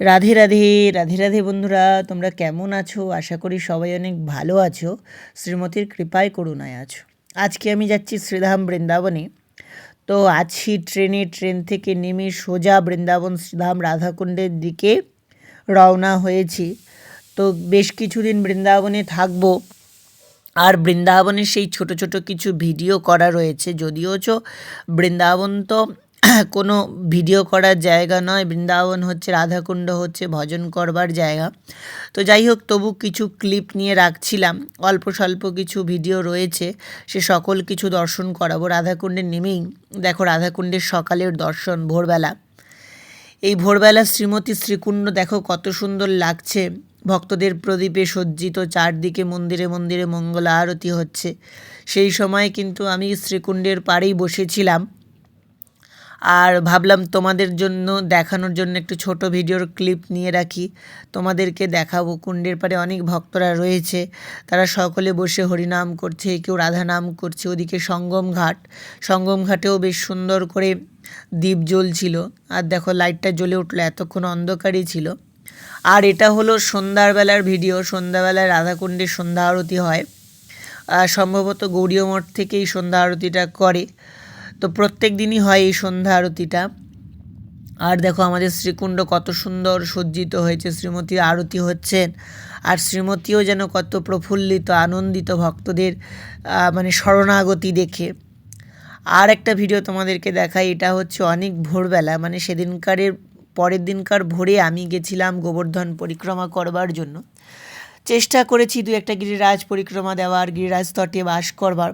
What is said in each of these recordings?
রাধে রাধে রাধে রাধে বন্ধুরা, তোমরা কেমন আছো? আশা করি সবাই অনেক ভালো আছো। শ্রীমতীর কৃপায়, করুণায় আছো। আজকে আমি যাচ্ছি শ্রীধাম বৃন্দাবনে। তো আছি ট্রেনে, ট্রেন থেকে নেমে সোজা বৃন্দাবন শ্রীধাম রাধাকুণ্ডের দিকে রওনা হয়েছি। তো বেশ কিছুদিন বৃন্দাবনে থাকব। আর বৃন্দাবনের সেই ছোট ছোট কিছু ভিডিও করা রয়েছে। যদিও চো বৃন্দাবন তো কোনো ভিডিও করার জায়গা নয়। বৃন্দাবন হচ্ছে, রাধাকুণ্ড হচ্ছে, ভজন করবার জায়গা। তো যাই হোক, তবু কিছু ক্লিপ নিয়ে রাখছিলাম। অল্প স্বল্প কিছু ভিডিও রয়েছে, সে সকল কিছু দর্শন করাবো। রাধাকুণ্ডে নেমেই দেখো, রাধাকুণ্ডের সকালের দর্শন ভোরবেলা। এই ভোরবেলা শ্রীমতী শ্রীকুণ্ড দেখো, কত সুন্দর লাগছে। ভক্তদের প্রদীপে সজ্জিত, চারদিকে মন্দিরে মন্দিরে মঙ্গল আরতি হচ্ছে। সেই সময় কিন্তু আমি শ্রীকুণ্ডের পাড়েই বসেছিলাম। আর ভাবলাম তোমাদের জন্য, দেখানোর জন্য একটু ছোট ভিডিওর ক্লিপ নিয়ে রাখি। তোমাদেরকে দেখাবো, কুণ্ডের পারে অনেক ভক্তরা রয়েছে। তারা সকলে বসে হরিনাম করছে, কেউ রাধা নাম করছে, ওদিকে সঙ্গম ঘাট। সঙ্গম ঘাটেও বেশ সুন্দর করে দ্বীপ জ্বলছিল। আর দেখো লাইটটা জ্বলে উঠল, এতক্ষণ অন্ধকারই ছিল। আর এটা হলো সন্ধ্যার বেলার ভিডিও, সন্ধ্যাবেলায় রাধাকুণ্ডের সন্ধ্যা আরতি হয়। সম্ভবত গৌরীয় মঠ থেকেই সন্ধ্যা আরতিটা করে। তো প্রত্যেক দিনই হয় এই সন্ধ্যা আরতিটা। আর দেখো আমাদের শ্রীকুণ্ড কত সুন্দর সজ্জিত হয়েছে শ্রীমতীর আরতি হচ্ছেন আর শ্রীমতীও যেন কত প্রফুল্লিত, আনন্দিত ভক্তদের মানে শরণাগতি দেখে। আর একটা ভিডিও তোমাদেরকে দেখাই, এটা হচ্ছে অনেক ভোরবেলা মানে সেদিনকারের পরের দিনকার ভোরে আমি গেছিলাম গোবর্ধন পরিক্রমা করবার জন্য। চেষ্টা করেছি দু একটা গিরিরাজ পরিক্রমা দেওয়ার, গিরিরাজ তটে বাস করবার।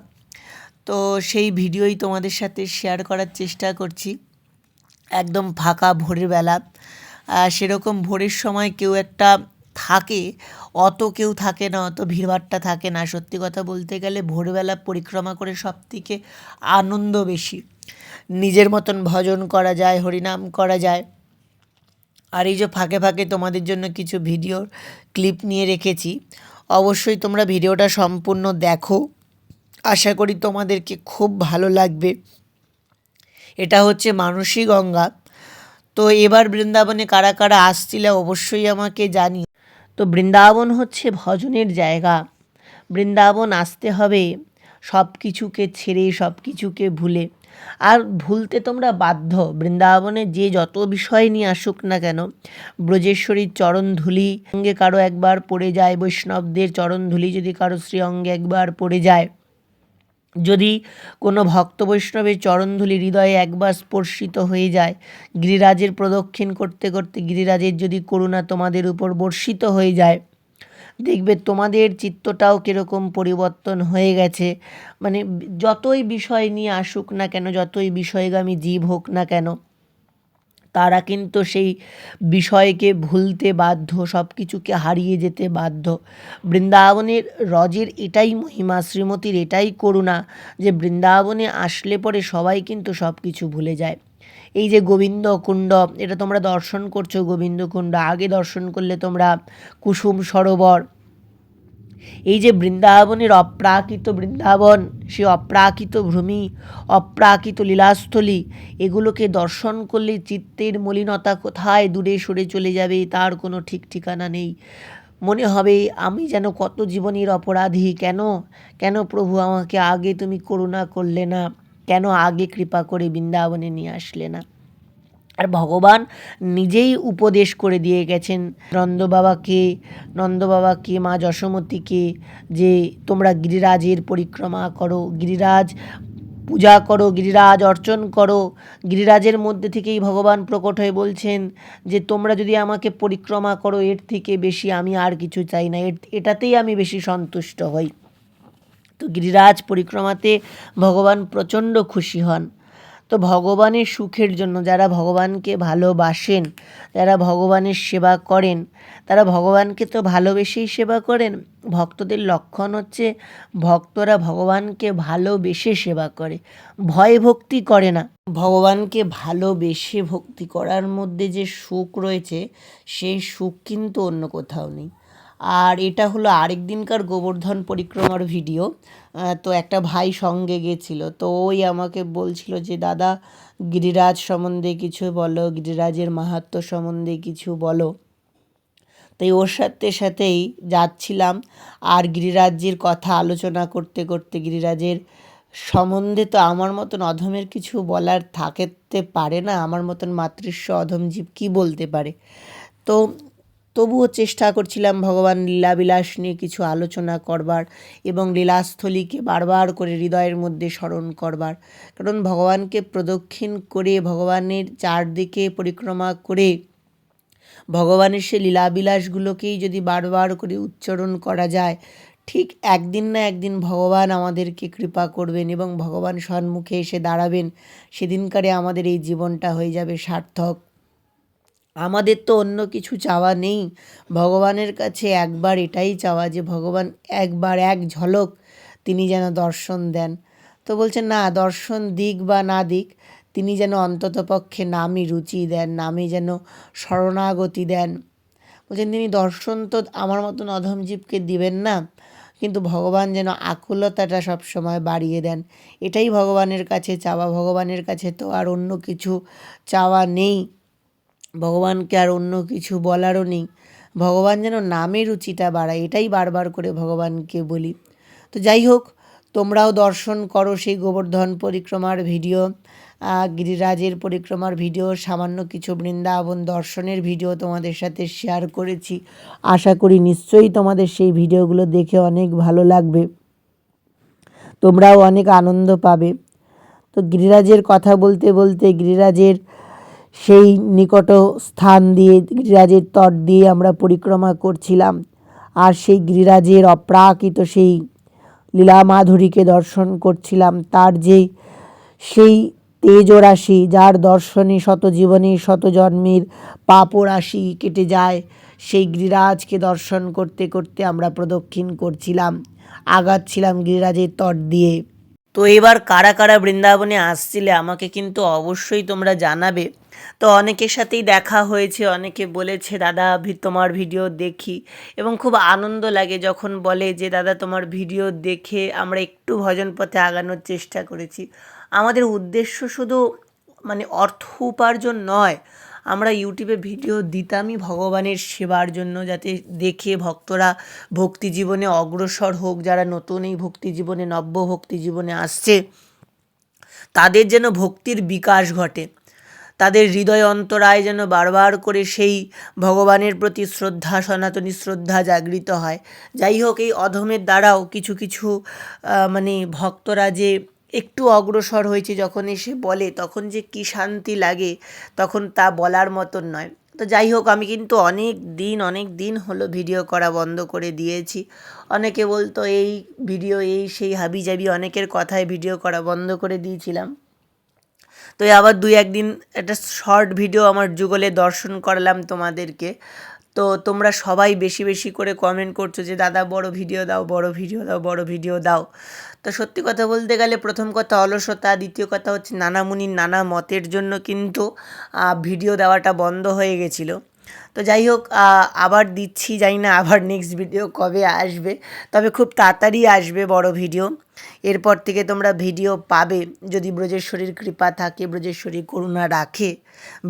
তো সেই ভিডিওই তোমাদের সাথে শেয়ার করার চেষ্টা করছি। একদম ফাঁকা ভোরের বেলা। সেরকম ভোরের সময় কেউ একটা থাকে, অত কেউ থাকে না, অত ভিড়ভাট্টা থাকে না। সত্যি কথা বলতে গেলে ভোরবেলা পরিক্রমা করে সব থেকে আনন্দ বেশি। নিজের মতন ভজন করা যায়, হরিনাম করা যায়। আর এই যে ফাঁকে ফাঁকে তোমাদের জন্য কিছু ভিডিওর ক্লিপ নিয়ে রেখেছি। অবশ্যই তোমরা ভিডিওটা সম্পূর্ণ দেখো। আশা করি তোমাদেরকে খুব ভালো লাগবে। এটা হচ্ছে মানসী গঙ্গা। তো এবার বৃন্দাবনে কারা কারা আসছিলে অবশ্যই আমাকে জানি তো বৃন্দাবন হচ্ছে ভজনের জায়গা। বৃন্দাবন আসতে হবে সব কিছুকে ছেড়ে সব কিছুকে ভুলে। আর ভুলতে তোমরা বাধ্য, বৃন্দাবনে যে যত বিষয় নিয়ে আসুক না কেন, ব্রজেশ্বরীর চরণ ধুলি অঙ্গে কারও একবার পড়ে যায়, বৈষ্ণবদের চরণ ধুলি যদি কারও শ্রী অঙ্গে একবার পড়ে যায় যদি কোনো ভক্ত বৈষ্ণবের চরণধুলি হৃদয়ে একবার স্পর্শিত হয়ে যায়, গিরিরাজের প্রদক্ষিণ করতে করতে গিরিরাজের যদি করুণা তোমাদের উপর বর্ষিত হয়ে যায়, দেখবে তোমাদের চিত্তটাও কীরকম পরিবর্তন হয়ে গেছে। মানে যতই বিষয় নিয়ে আসুক না কেন, যতই বিষয়গামী জীব হোক না কেন তারা কিন্তু সেই বিষয়কে ভুলতে বাধ্য সব কিছুকে হারিয়ে যেতে বাধ্য। বৃন্দাবনের রজের এটাই মহিমা, শ্রীমতীর এটাই করুণা যে বৃন্দাবনে আসলে পরে সবাই কিন্তু সব কিছু ভুলে যায়। এই যে গোবিন্দ কুণ্ড এটা তোমরা দর্শন করছ গোবিন্দ কুণ্ড আগে দর্শন করলে তোমরা কুসুম সরোবর এই যে বৃন্দাবনের অপ্রাকৃত বৃন্দাবন, সে অপ্রাকৃত ভূমি, অপ্রাকৃত লীলাস্থলী, এগুলোকে দর্শন করলে চিত্তের মলিনতা কোথায় দূরে সরে চলে যাবে তার কোনো ঠিক ঠিকানা নেই। মনে হবে, আমি যেন কত জীবনের অপরাধী, কেন? কেন প্রভু আমাকে আগে তুমি করুণা করলে না? কেন আগে কৃপা করে বৃন্দাবনে নিয়ে আসলে না? আর ভগবান নিজেই উপদেশ করে দিয়ে গেছেন নন্দবাবাকে নন্দবাবাকে মা যশোমতীকে যে তোমরা গিরিরাজের পরিক্রমা করো, গিরিরাজ পূজা করো, গিরিরাজ অর্চন করো। গিরিরাজের মধ্যে থেকেই ভগবান প্রকট হয়ে বলছেন যে, তোমরা যদি আমাকে পরিক্রমা করো, এর থেকে বেশি আমি আর কিছু চাই না। এটাতেই আমি বেশি সন্তুষ্ট হই। তো গিরিরাজ পরিক্রমাতে ভগবান প্রচণ্ড খুশি হন। তো ভগবানের সুখের জন্য যারা ভগবানকে ভালোবাসেন, যারা ভগবানের সেবা করেন, তারা ভগবানকে তো ভালোবেসেই সেবা করেন। ভক্তদের লক্ষণ হচ্ছে ভক্তরা ভগবানকে ভালোবেসে সেবা করে। ভয় ভক্তি করে না। ভগবানকে ভালোবেসে ভক্তি করার মধ্যে যে সুখ রয়েছে, সেই সুখ কিন্তু অন্য কোথাও নেই। আর এটা হলো আরেক দিনকার গোবর্ধন পরিক্রমার ভিডিও তো একটা ভাই সঙ্গে গেছিল, তো ওই আমাকে বলছিল যে, দাদা, গিরিরাজ সম্বন্ধে কিছু বলো, গিরিরাজের মাহাত্ম্য সম্বন্ধে কিছু বলো। তাই ওর সাথে সাথেই যাচ্ছিলাম, আর গিরিরাজ্যের কথা আলোচনা করতে করতে গিরিরাজের সম্বন্ধে তো আমার মতন অধমের কিছু বলার থাকতে পারে না, আমার মতন মাতৃস্ব অধম জীব কী বলতে পারে? তো তবুও চেষ্টা করছিলাম ভগবান লীলাবিলাস নিয়ে কিছু আলোচনা করবার এবং লীলাস্থলীকে বারবার করে হৃদয়ের মধ্যে স্মরণ করবার। কারণ ভগবানকে প্রদক্ষিণ করে, ভগবানের চারদিকে পরিক্রমা করে, ভগবানের সে লীলাবিলাসগুলোকেই যদি বারবার করে উচ্চারণ করা যায়, ঠিক একদিন না একদিন ভগবান আমাদেরকে কৃপা করবেন এবং ভগবান সন্মুখে এসে দাঁড়াবেন। সেদিনকারে আমাদের এই জীবনটা হয়ে যাবে সার্থক। আমাদের তো অন্য কিছু চাওয়া নেই। ভগবানের কাছে একবার এটাই চাওয়া যে ভগবান একবার এক ঝলক তিনি যেন দর্শন দেন। তো বলছেন, না, দর্শন দিক বা না দিক, তিনি যেন অন্ততপক্ষে নামই রুচি দেন নামে যেন শরণাগতি দেন। বলছেন, তিনি দর্শন তো আমার মতন অধমজীবকে দিবেন না, কিন্তু ভগবান যেন আকুলতাটা সবসময় বাড়িয়ে দেন। এটাই ভগবানের কাছে চাওয়া, ভগবানের কাছে তো আর অন্য কিছু চাওয়া নেই। ভগবানকে আর অন্য কিছু বলারও নেই। ভগবান যেন নামে রুচিটা বাড়ায়, এটাই বারবার করে ভগবানকে বলি। তো যাই হোক, তোমরাও দর্শন করো সেই গোবর্ধন পরিক্রমার ভিডিও গিরিরাজের পরিক্রমার ভিডিও, সামান্য কিছু বৃন্দাবন দর্শনের ভিডিও তোমাদের সাথে শেয়ার করেছি। আশা করি নিশ্চয়ই তোমাদের সেই ভিডিওগুলো দেখে অনেক ভালো লাগবে। তোমরাও অনেক আনন্দ পাবে। তো গিরিরাজের কথা বলতে বলতে গিরিরাজের সেই নিকট স্থান দিয়ে গিরিরাজের তট দিয়ে আমরা পরিক্রমা করছিলাম। আর সেই গিরিরাজের অপ্রাকৃত সেই লীলা মাধুরীকে দর্শন করছিলাম। তার যে সেই তেজ রাশি যার দর্শনে শত জীবনে শত জন্মের পাপ রাশি কেটে যায়, সেই গিরিরাজকে দর্শন করতে করতে আমরা প্রদক্ষিণ করছিলাম, আগাচ্ছিলাম গিরিরাজের তট দিয়ে। তো এবার কারা কারা বৃন্দাবনে আসছিলে আমাকে কিন্তু অবশ্যই তোমরা জানাবে। তো অনেকের সাথেই দেখা হয়েছে, অনেকে বলেছে, দাদা তোমার ভিডিও দেখি। এবং খুব আনন্দ লাগে যখন বলে যে, দাদা, তোমার ভিডিও দেখে আমরা একটু ভজন পথে আগানোর চেষ্টা করেছি। আমাদের উদ্দেশ্য শুধু মানে অর্থ উপার্জন নয়, আমরা ইউটিউবে ভিডিও দিতামই ভগবানের সেবার জন্য যাতে দেখে ভক্তরা ভক্তি জীবনে অগ্রসর হোক, যারা নতুন এই ভক্তি জীবনে, নব্য ভক্তি জীবনে আসছে, তাদের যেন ভক্তির বিকাশ ঘটে। তাদের হৃদয় অন্তরায় যেন বারবার করে সেই ভগবানের প্রতি শ্রদ্ধা, সনাতনী শ্রদ্ধা জাগৃত হয়। যাই হোক, এই অধমের দ্বারাও কিছু কিছু মানে ভক্তরা যে একটু অগ্রসর হয়েছে যখন এসে বলে, তখন যে কী শান্তি লাগে, তখন তা বলার মতন নয়। তো যাই হোক, আমি কিন্তু অনেক দিন অনেক দিন হলো ভিডিও করা বন্ধ করে দিয়েছি। অনেকে বলতো, এই ভিডিও, এই সেই হাবি জাবি অনেকের কথায় ভিডিও করা বন্ধ করে দিয়েছিলাম। তো আবার দুই একদিন একটা শর্ট ভিডিও আমার যুগলে দর্শন করালাম তোমাদেরকে। তো তোমরা সবাই বেশি বেশি করে কমেন্ট করছ যে, দাদা, বড় ভিডিও দাও, বড় ভিডিও দাও, বড় ভিডিও দাও। তো সত্যি কথা বলতে গেলে প্রথম কথা অলসতা, দ্বিতীয় কথা হচ্ছে নানামুনির নানা মতের জন্য কিন্তু ভিডিও দেওয়াটা বন্ধ হয়ে গেছিল। তো যাই হোক আবার দিচ্ছি, জানি না আবার নেক্সট ভিডিও কবে আসবে, তবে খুব তাড়াতাড়ি আসবে বড় ভিডিও এরপর থেকে তোমরা ভিডিও পাবে, যদি ব্রজেশ্বরীর কৃপা থাকে, ব্রজেশ্বরী করুণা রাখে।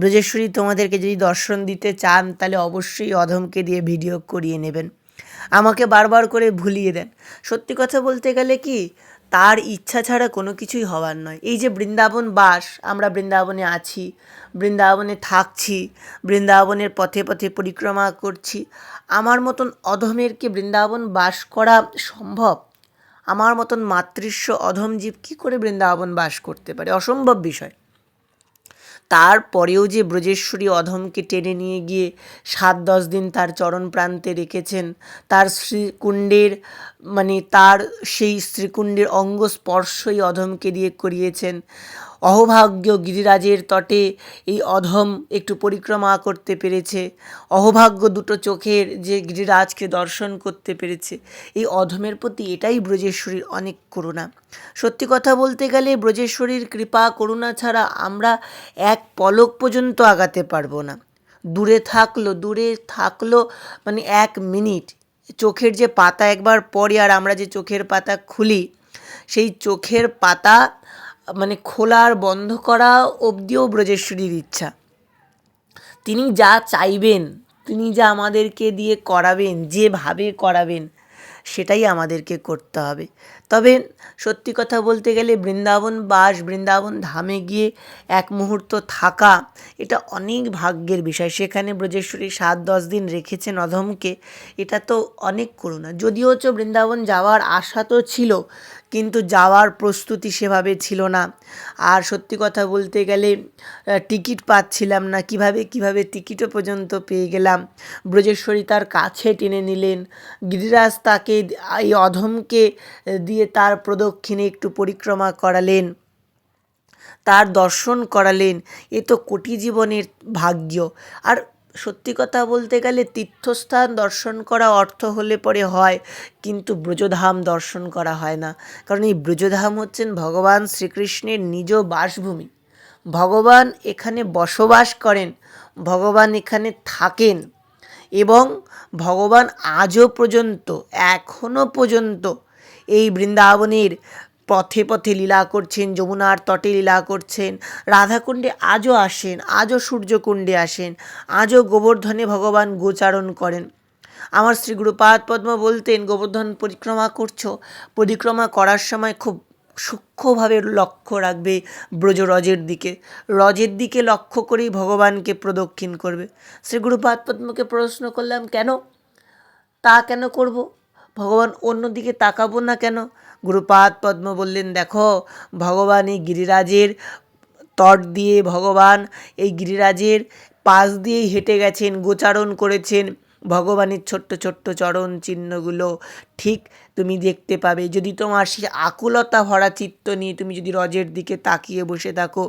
ব্রজেশ্বরী তোমাদেরকে যদি দর্শন দিতে চান, তাহলে অবশ্যই অধমকে দিয়ে ভিডিও করিয়ে নেবেন। আমাকে বারবার করে ভুলিয়ে দেন। সত্যি কথা বলতে গেলে কি তার ইচ্ছা ছাড়া কোনো কিছুই হওয়ার নয়। এই যে বৃন্দাবন বাস, আমরা বৃন্দাবনে আছি, বৃন্দাবনে থাকছি, বৃন্দাবনের পথে পথে পরিক্রমা করছি, আমার মতন অধমেরকে বৃন্দাবন বাস করা সম্ভব? আমার মতন মাতৃস্ব অধম জীব কী করে বৃন্দাবন বাস করতে পারে? অসম্ভব বিষয়। তারপরেও যে ব্রজেশ্বরী অধমকে টেনে নিয়ে গিয়ে সাত দশ দিন তার চরণ প্রান্তে রেখেছেন, তার শ্রীকুণ্ডের মানে তার সেই শ্রীকুণ্ডের অঙ্গ স্পর্শই অধমকে দিয়ে করিয়েছেন। অহভাগ্য গিরিরাজের তটে এই অধম একটু পরিক্রমা করতে পেরেছে। অহভাগ্য দুটো চোখের যে গিরিরাজকে দর্শন করতে পেরেছে। এই অধমের প্রতি এটাই ব্রজেশ্বরীর অনেক করুণা। সত্যি কথা বলতে গেলে ব্রজেশ্বরীর কৃপা করুণা ছাড়া আমরা এক পলক পর্যন্ত আগাতে পারব না। দূরে থাকল দূরে থাকল মানে এক মিনিট। চোখের যে পাতা একবার পরে আর আমরা যে চোখের পাতা খুলি, সেই চোখের পাতা মানে খোলা আর বন্ধ করা অবধিও ব্রজেশ্বরীর ইচ্ছা। তিনি যা চাইবেন, তিনি যা আমাদেরকে দিয়ে করাবেন, যেভাবে করাবেন, সেটাই আমাদেরকে করতে হবে। তবে সত্যি কথা বলতে গেলে বৃন্দাবন বাস, বৃন্দাবন ধামে গিয়ে এক মুহূর্ত থাকা, এটা অনেক ভাগ্যের বিষয়। সেখানে ব্রজেশ্বরী সাত, দশ দিন রেখেছেন অধমকে, এটা তো অনেক করুণা। যদিও হচ্ছে বৃন্দাবন যাওয়ার আশা তো ছিল কিন্তু যাওয়ার প্রস্তুতি সেভাবে ছিল না। আর সত্যি কথা বলতে গেলে টিকিট পাচ্ছিলাম না। কীভাবে কীভাবে টিকিটও পর্যন্ত পেয়ে গেলাম। ব্রজেশ্বরী তার কাছে টেনে নিলেন। গিরিরাজ তাকে এই অধমকে দিয়ে তার প্রদক্ষিণে একটু পরিক্রমা করালেন। তার দর্শন করালেন। এ তো কোটি জীবনের ভাগ্য। আর সত্যি কথা বলতে গেলে তীর্থস্থান দর্শন করা অর্থ হলে পরে হয়, কিন্তু ব্রজধাম দর্শন করা হয় না। কারণ এই ব্রজধাম হচ্ছেন ভগবান শ্রীকৃষ্ণের নিজ বাসভূমি। ভগবান এখানে বসবাস করেন, ভগবান এখানে থাকেন এবং ভগবান আজও পর্যন্ত, এখনও পর্যন্ত এই বৃন্দাবনের পথে পথে লীলা করছেন, যমুনার তটে লীলা করছেন, রাধাকুণ্ডে আজও আসেন, আজও সূর্যকুণ্ডে আসেন, আজও গোবর্ধনে ভগবান গোচারণ করেন। আমার শ্রী গুরুপাদ পদ্ম বলতেন, গোবর্ধন, পরিক্রমা করছ। পরিক্রমা করার সময় খুব সূক্ষ্মভাবে লক্ষ্য রাখবে ব্রজরজের দিকে। রজের দিকে লক্ষ্য করেই ভগবানকে প্রদক্ষিণ করবে। শ্রী গুরুপাদ পদ্মকে প্রশ্ন করলাম, কেন? তা কেন করব? ভগবান অন্য দিকে তাকাবো না কেন? গুরুপাদ পদ্ম বললেন, দেখো, ভগবান এই গিরিরাজের তট দিয়ে ভগবান এই গিরিরাজের পাশ দিয়েই হেঁটে গেছেন, গোচারণ করেছেন ভগবানের ছোট্ট ছোট্ট চরণ চিহ্নগুলো। ঠিক তুমি দেখতে পাবে, যদি তোমার সেই আকুলতা ভরা চিত্ত নিয়ে তুমি যদি রজের দিকে তাকিয়ে বসে থাকো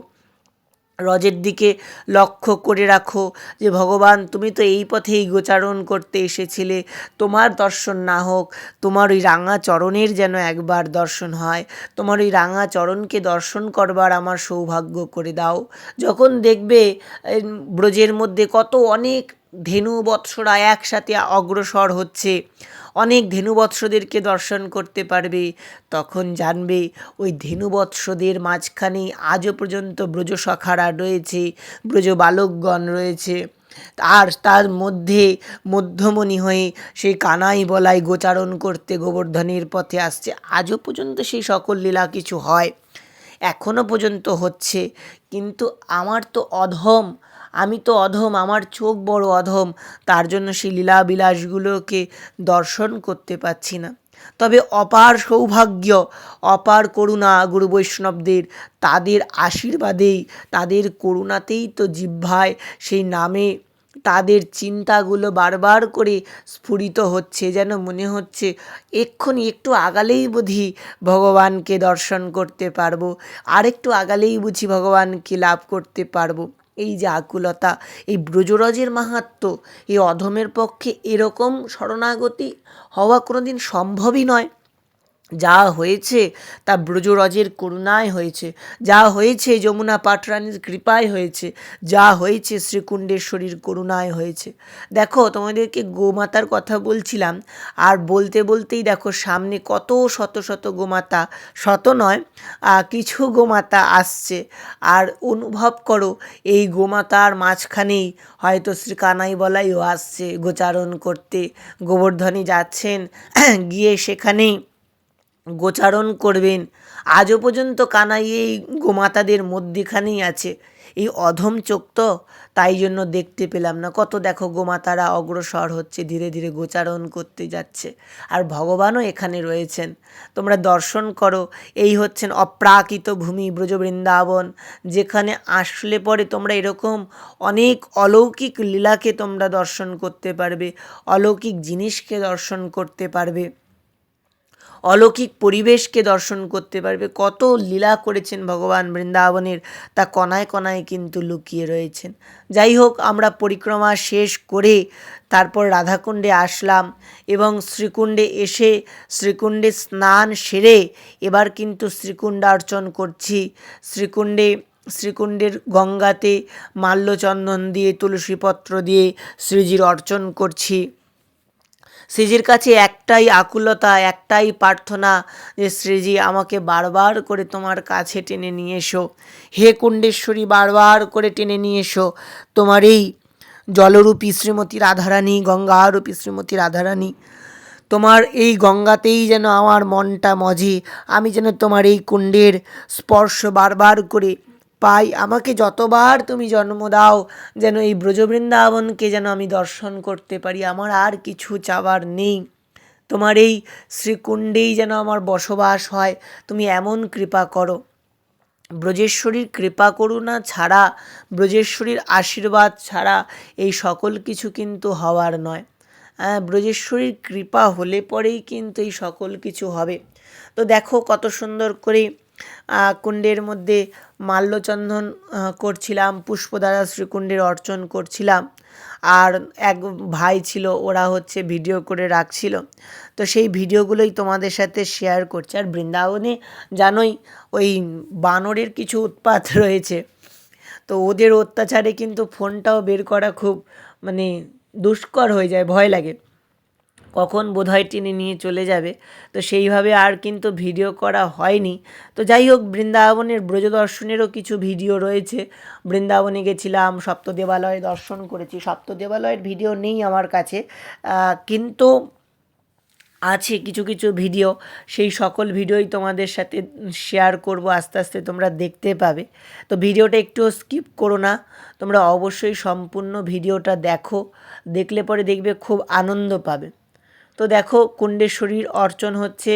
রজের দিকে লক্ষ্য করে রাখো যে, ভগবান, তুমি তো এই পথেই গোচারণ করতে এসেছিলে। তোমার দর্শন না হোক, তোমার ওই রাঙা চরণের যেন একবার দর্শন হয়। তোমার ওই রাঙা চরণকে দর্শন করবার আমার সৌভাগ্য করে দাও। যখন দেখবে ব্রজের মধ্যে কত অনেক ধেনু বৎসরা একসাথে অগ্রসর হচ্ছে অনেক ধেনুবৎসদেরকে দর্শন করতে পারবে। তখন জানবে, ওই ধেনুবৎসদের মাঝখানে আজও পর্যন্ত ব্রজসখারা রয়েছে ব্রজ বালকগণ রয়েছে। আর তার মধ্যে মধ্যমণি হয়ে সেই কানাই বলাই গোচারণ করতে গোবর্ধনের পথে আসছে। আজও পর্যন্ত সেই সকল লীলা কিছু হয়। এখনও পর্যন্ত হচ্ছে। কিন্তু আমার তো অধম, আমি তো অধম, আমার চোখ বড় অধম, তার জন্য সেই লীলাবিলাসগুলোকে দর্শন করতে পারছি না। তবে অপার সৌভাগ্য, অপার করুণা গুরু বৈষ্ণবদের, তাদের আশীর্বাদেই, তাদের করুণাতেই তো জিহ্বায় সেই নামে তাদের চিন্তাগুলো বারবার করে স্ফুরিত হচ্ছে, যেন মনে হচ্ছে এক্ষুনি একটু আগালেই বুঝি ভগবানকে দর্শন করতে পারব আর একটু আগালেই বুঝি ভগবানকে লাভ করতে পারব। এই যে আকুলতা, এই ব্রজরজের মাহাত্ম, এই অধমের পক্ষে এরকম শরণাগতি হওয়া কোনো দিন সম্ভবই নয়। যা হয়েছে তা ব্রজরজের করুণায় হয়েছে। যা হয়েছে যমুনা পাটরানীর কৃপায় হয়েছে। যা হয়েছে শ্রীকুণ্ডেশ্বরীর করুণায় হয়েছে। দেখো, তোমাদেরকে গোমাতার কথা বলছিলাম। আর বলতে বলতেই দেখো, সামনে কত শত শত গোমাতা, শত নয় কিছু গোমাতা আসছে। আর অনুভব করো, এই গোমাতার মাঝখানেই হয়তো শ্রী কানাই বলাইও আসছে গোচারণ করতে। গোবর্ধনে যাচ্ছেন, গিয়ে সেখানেই গোচারণ করবেন। আজও পর্যন্ত কানাই এই গোমাতাদের মধ্যেখানেই আছে। এই অধম চোখ তো তাই জন্য দেখতে পেলাম না। কত দেখো গোমাতারা অগ্রসর হচ্ছে, ধীরে ধীরে গোচারণ করতে যাচ্ছে। আর ভগবানও এখানে রয়েছেন। তোমরা দর্শন করো। এই হচ্ছেন অপ্রাকৃত ভূমি ব্রজবৃন্দাবন, যেখানে আসলে পরে তোমরা এরকম অনেক অলৌকিক লীলাকে তোমরা দর্শন করতে পারবে, অলৌকিক জিনিসকে দর্শন করতে পারবে। অলৌকিক পরিবেশকে দর্শন করতে পারবে। কত লীলা করেছেন ভগবান বৃন্দাবনের, তা কণায় কণায় কিন্তু লুকিয়ে রয়েছেন। যাই হোক, আমরা পরিক্রমা শেষ করে তারপর রাধাকুণ্ডে আসলাম এবং শ্রীকুণ্ডে এসে শ্রীকুণ্ডে স্নান সেরে এবার কিন্তু শ্রীকুণ্ডার্চন করছি। শ্রীকুণ্ডে, শ্রীকুণ্ডের গঙ্গাতে মাল্যচন্দন দিয়ে, তুলসীপত্র দিয়ে শ্রীজির অর্চন করছি। শ্রীজির কাছে একটাই আকুলতা, একটাই প্রার্থনা যে, শ্রীজি, আমাকে বারবার করে তোমার কাছে টেনে নিয়ে এসো। হে কুণ্ডেশ্বরী, বারবার করে টেনে নিয়ে এসো। তোমার এই জলরূপী শ্রীমতী রাধারানী, গঙ্গারূপী শ্রীমতী রাধারানী, তোমার এই গঙ্গাতেই যেন আমার মনটা মজে। আমি যেন তোমার এই কুণ্ডের স্পর্শ বারবার করে পাই, আমাকে যতবার তুমি জন্ম দাও, যেন এই ব্রজবৃন্দাবনকে যেন আমি দর্শন করতে পারি, আমার আর কিছু চাওয়ার নেই। তোমার এই শ্রীকুণ্ডেই যেন আমার বসবাস হয়, তুমি এমন কৃপা করো। ব্রজেশ্বরীর কৃপা করুণা ছাড়া, ব্রজেশ্বরীর আশীর্বাদ ছাড়া এই সকল কিছু কিন্তু হওয়ার নয়। হ্যাঁ ব্রজেশ্বরীর কৃপা হলে পরেই কিন্তু এই সকল কিছু হবে। তো দেখো কত সুন্দর করে কুণ্ডের মধ্যে মাল্যচন্দন করছিলাম পুষ্প দ্বারা শ্রীকুণ্ডের অর্চন করছিলাম। আর এক ভাই ছিল, ওরা হচ্ছে ভিডিও করে রাখছিল। তো সেই ভিডিওগুলোই তোমাদের সাথে শেয়ার করছে। আর বৃন্দাবনে জানোই, ওই বানরের কিছু উৎপাত রয়েছে। তো ওদের অত্যাচারে কিন্তু ফোনটাও বের করা খুব মানে দুষ্কর হয়ে যায়, ভয় লাগে। কখন বোধহয় টেনে নিয়ে চলে যাবে। তো সেইভাবে আর কিন্তু ভিডিও করা হয়নি। তো যাই হোক, বৃন্দাবনের ব্রজ দর্শনেরও কিছু ভিডিও রয়েছে। বৃন্দাবনে গেছিলাম, সপ্ত দেবালয় দর্শন করেছি। সপ্ত দেবালয়ের ভিডিও নেই আমার কাছে। কিন্তু আছে কিছু কিছু ভিডিও। সেই সকল ভিডিওই তোমাদের সাথে শেয়ার করব, আস্তে আস্তে তোমরা দেখতে পাবে। তো ভিডিওটা একটু স্কিপ করো না। তোমরা অবশ্যই সম্পূর্ণ ভিডিওটা দেখো। দেখলে পরে দেখবে খুব আনন্দ পাবে। তো দেখো, কুণ্ডেশ্বরীর অর্চন হচ্ছে।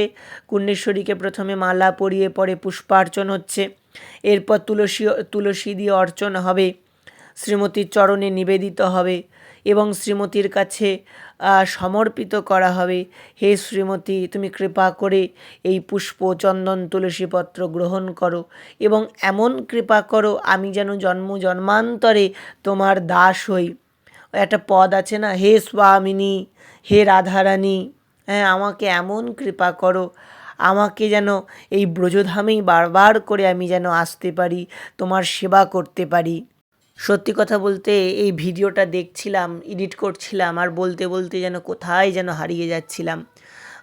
কুণ্ডেশ্বরীকে প্রথমে মালা পরিয়ে পরে পুষ্পার্চন হচ্ছে। এরপর তুলসী তুলসী দিয়ে অর্চন হবে। শ্রীমতীর চরণে নিবেদিত হবে এবং শ্রীমতীর কাছে সমর্পিত করা হবে। হে শ্রীমতী, তুমি কৃপা করে এই পুষ্প, চন্দন, তুলসীপত্র গ্রহণ করো এবং এমন কৃপা করো, আমি যেন জন্ম জন্মান্তরে তোমার দাস হই। একটা পদ আছে না, হে স্বামিনী, হে রাধারানী হ্যাঁ আমাকে এমন কৃপা করো, আমাকে যেন এই ব্রজধামেই বারবার করে আমি যেন আসতে পারি, তোমার সেবা করতে পারি। সত্যি কথা বলতে, এই ভিডিওটা দেখছিলাম, এডিট করছিলাম, আর বলতে বলতে যেন কোথায় যেন হারিয়ে যাচ্ছিলাম।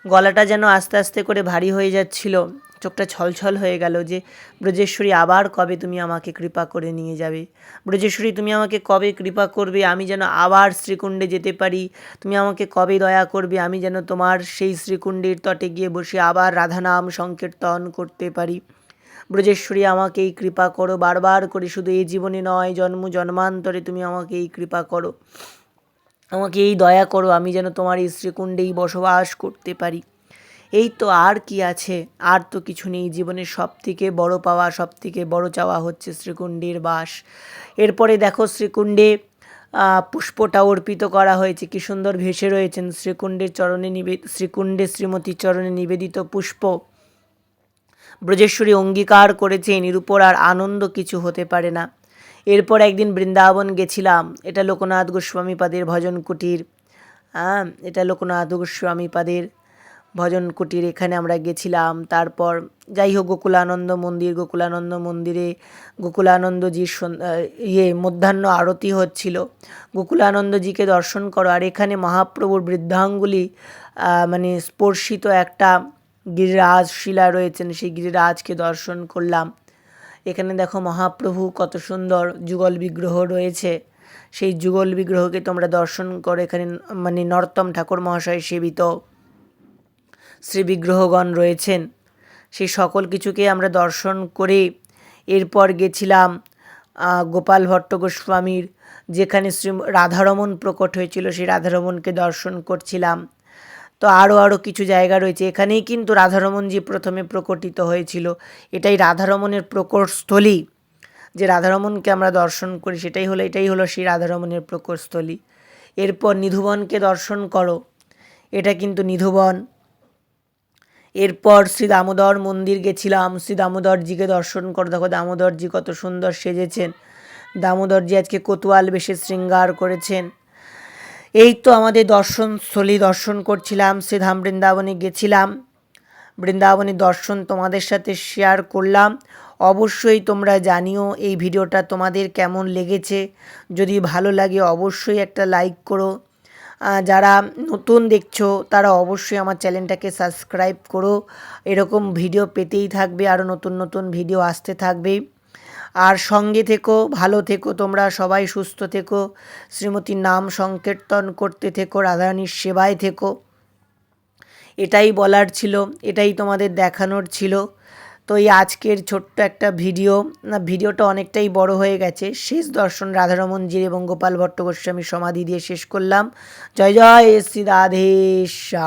গলাটা যেন আস্তে আস্তে করে ভারী হয়ে যাচ্ছিল। চোখটা ছলছল হয়ে গেল যে, ব্রজেশ্বরী আবার কবে তুমি আমাকে কৃপা করে নিয়ে যাবে? ব্রজেশ্বরী, তুমি আমাকে কবে কৃপা করবে? আমি যেন আবার শ্রীকুণ্ডে যেতে পারি। তুমি আমাকে কবে দয়া করবে? আমি যেন তোমার সেই শ্রীকুণ্ডের তটে গিয়ে বসে আবার রাধানাম সংকীর্তন করতে পারি। ব্রজেশ্বরী আমাকে এই কৃপা করো। বারবার করে শুধু এই জীবনে নয়, জন্ম জন্মান্তরে তুমি আমাকে এই কৃপা করো। আমাকে এই দয়া করো। আমি যেন তোমার এই শ্রীকুণ্ডেই বসবাস করতে পারি। এই তো আর কি আছে? আর তো কিছু নেই। জীবনের সব থেকে বড় পাওয়া সব থেকে বড় চাওয়া হচ্ছে শ্রীকুণ্ডের বাস। এরপরে দেখো শ্রীকুণ্ডে পুষ্পটা অর্পিত করা হয়েছে। কি সুন্দর ভেসে রয়েছেন শ্রীকুণ্ডের চরণে নিবে, শ্রীকুণ্ডে শ্রীমতীর চরণে নিবেদিত পুষ্প। ব্রজেশ্বরী অঙ্গীকার করেছে এর উপর আর আনন্দ কিছু হতে পারে না। এরপর একদিন বৃন্দাবন গেছিলাম। এটা লোকনাথ গোস্বামীপাদের ভজন কুটির। হ্যাঁ এটা লোকনাথ গোস্বামীপাদের ভজন কুটির এখানে আমরা গেছিলাম। তারপর যাই হোক গোকুলানন্দ মন্দির, গোকুলানন্দ মন্দিরে গোকুলানন্দজির ইয়ে মধ্যাহ্ন আরতি হচ্ছিল। গোকুলানন্দজিকে দর্শন করো। আর এখানে মহাপ্রভুর বৃদ্ধাঙ্গুলি মানে স্পর্শিত একটা গিরিরাজ শিলা রয়েছেন। সেই গিরিরাজকে দর্শন করলাম। এখানে দেখো মহাপ্রভু কত সুন্দর যুগল বিগ্রহ রয়েছে। সেই যুগল বিগ্রহকে তোমরা দর্শন করো। এখানে মানে নর্তম ঠাকুর মহাশয় সেবিত। শ্রী বিগ্রহগণ রয়েছেন। সেই সকল কিছুকে আমরা দর্শন করে এরপর গেছিলাম গোপাল ভট্ট গোস্বামীর, যেখানে শ্রী রাধারমন প্রকট হয়েছিল সেই রাধারমনকে দর্শন করছিলাম। তো আরও আরও কিছু জায়গা রয়েছে। এখানেই কিন্তু রাধারমনজি প্রথমে প্রকটিত হয়েছিল। এটাই রাধারমনের প্রকটস্থলী। যে রাধারমনকে আমরা দর্শন করি, সেটাই হলো, এটাই হলো সেই রাধারমনের প্রকটস্থলী। এরপর নিধুবনকে দর্শন করো। এটা কিন্তু নিধুবন। এরপর শ্রী দামোদর মন্দির গেছিলাম। শ্রী দামোদরজিকে দর্শন করো। দেখো দামোদরজি কত সুন্দর সেজেছেন। দামোদরজি আজকে কোতোয়াল বেশে শৃঙ্গার করেছেন। এই তো আমাদের দর্শনস্থলী, দর্শন করছিলাম। শ্রীধাম বৃন্দাবনে গেছিলাম। বৃন্দাবনী দর্শন তোমাদের সাথে শেয়ার করলাম। অবশ্যই তোমরা জানিও এই ভিডিওটা তোমাদের কেমন লেগেছে। যদি ভালো লাগে অবশ্যই একটা লাইক করো। যারা নতুন দেখছ, তারা অবশ্যই আমার চ্যানেলটাকে সাবস্ক্রাইব করো। এরকম ভিডিও পেতেই থাকবে আরও নতুন নতুন ভিডিও আসতে থাকবে। আর সঙ্গে থেকো, ভালো থেকো তোমরা, সবাই সুস্থ থেকো। শ্রীমতীর নাম সংকীর্তন করতে থেকো, রাধারানীর সেবায় থেকো। এটাই বলার ছিল, এটাই তোমাদের দেখানোর ছিল। তো এই আজকের ছোট্ট একটা ভিডিও, না ভিডিওটা অনেকটাই বড় হয়ে গেছে। শেষ দর্শন রাধারমন জির এবং গোপাল ভট্ট গোস্বামীর সমাধি দিয়ে শেষ করলাম। জয় জয় শ্রী রাধেশ্যাম